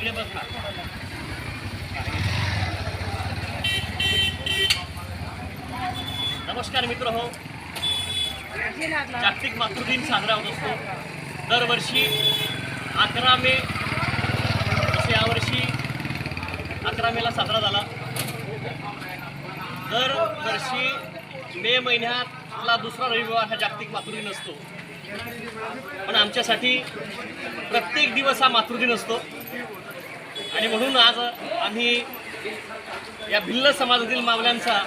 तिकडे नमस्कार मित्र हो. जागतिक मातृदिन साजरा होत असतो. दरवर्षी अकरा मे जसे यावर्षी अकरा मेला साजरा झाला. दरवर्षी मे महिन्यातला दुसरा रविवार हा जागतिक मातृदिन असतो. पण आमच्यासाठी प्रत्येक दिवस हा मातृदिन असतो. आणि म्हणून आज आम्ही या भिल्ल समाजातील मावल्यांचा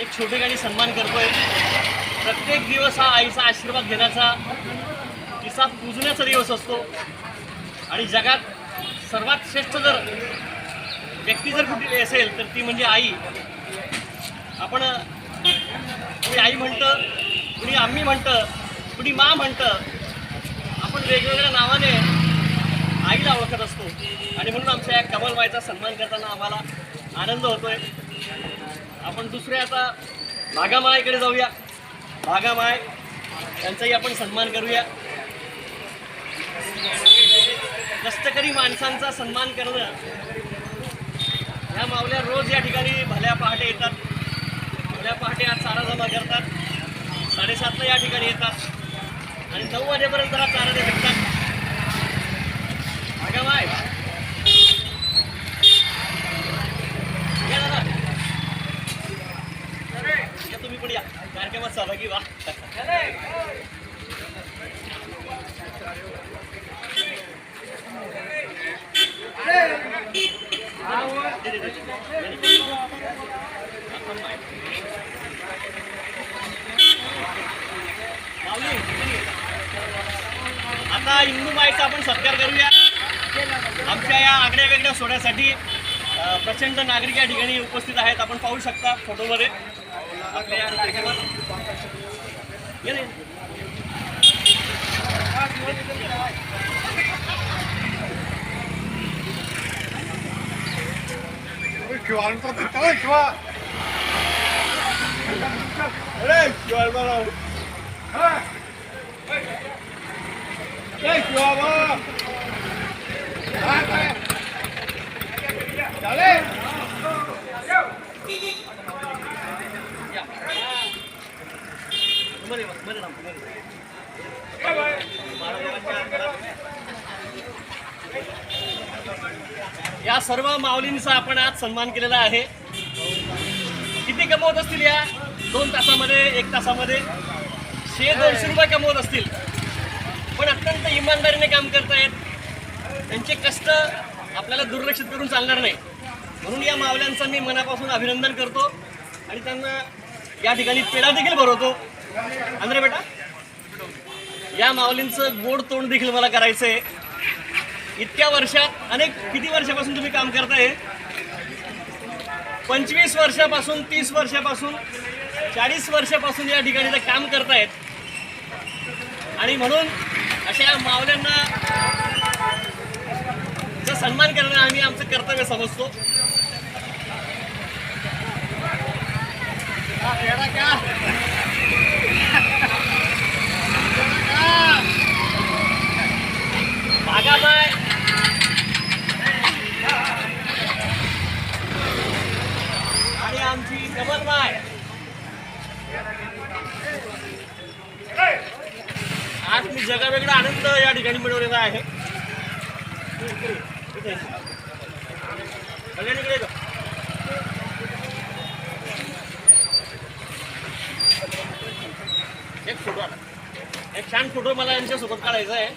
एक छोटे गाणी सन्मान करतोय. प्रत्येक दिवस हा आईचा आशीर्वाद घेण्याचा तिचा पूजण्याचा दिवस असतो. आणि जगात सर्वात श्रेष्ठ जर व्यक्ती जर कुठली असेल तर ती म्हणजे आई. आपण कुणी आई म्हणतं कुणी आम्ही म्हणतं कुणी मा म्हणतं आपण वेगवेगळ्या नावाने आईला ओळखत असतो. आणि म्हणून आमच्या या कमलबाईचा सन्मान करताना आम्हाला आनंद होतोय. आपण दुसऱ्या आता भागामाळेकडे जाऊया. भागामाय त्यांचाही आपण सन्मान करूया. कष्टकरी माणसांचा सन्मान करणं ह्या मावल्या रोज या ठिकाणी भल्या पहाटे येतात. भल्या पहाटे आज चारा जमा करतात. साडेसातला या ठिकाणी येतात. आणि नऊ वाजेपर्यंत हा चारा ते भेटतात भागामाय या दादा या या. कार्यक्रमात सहभागी व्हा. आता हिंदू माईचा आपण सत्कार करूया. आमच्या या आगड्या वेगळ्या सोहळ्यासाठी प्रचंड नागरिक या ठिकाणी उपस्थित आहेत. आपण पाहू शकता फोटोमध्ये Kjuaren you या सर्व माऊलींचा आपण आज सन्मान केलेला आहे. किती कमवत असतील या? दोन तासामध्ये एक तासामध्ये. शे दोनशे रुपये कमवत असतील. पण अत्यंत इमानदारीने काम करतायत. त्यांचे कष्ट आपल्याला दुर्लक्षित करून चालणार नाही. म्हणून या मावल्यांचं मी मनापासून अभिनंदन करतो आणि त्यांना या ठिकाणी पेढा देखील भरवतो. अंद्रे बेटा या माऊलींचं गोड तोंड देखील मला करायचं आहे इतक्या वर्षात अनेक किती वर्षापासून तुम्ही काम करताय? पंचवीस वर्षापासून तीस वर्षापासून चाळीस वर्षापासून या ठिकाणी काम करतायत. आणि म्हणून अशा या मावल्यांना सन्मान करणं आम्ही आमचं कर्तव्य समजतो. हा, आमची कमलबाई आज मी जगावेगळा आनंद या ठिकाणी मिळवलेला आहे. इकडे एक फोटो आला एक छान फोटो मला यांच्यासोबत काढायचा आहे.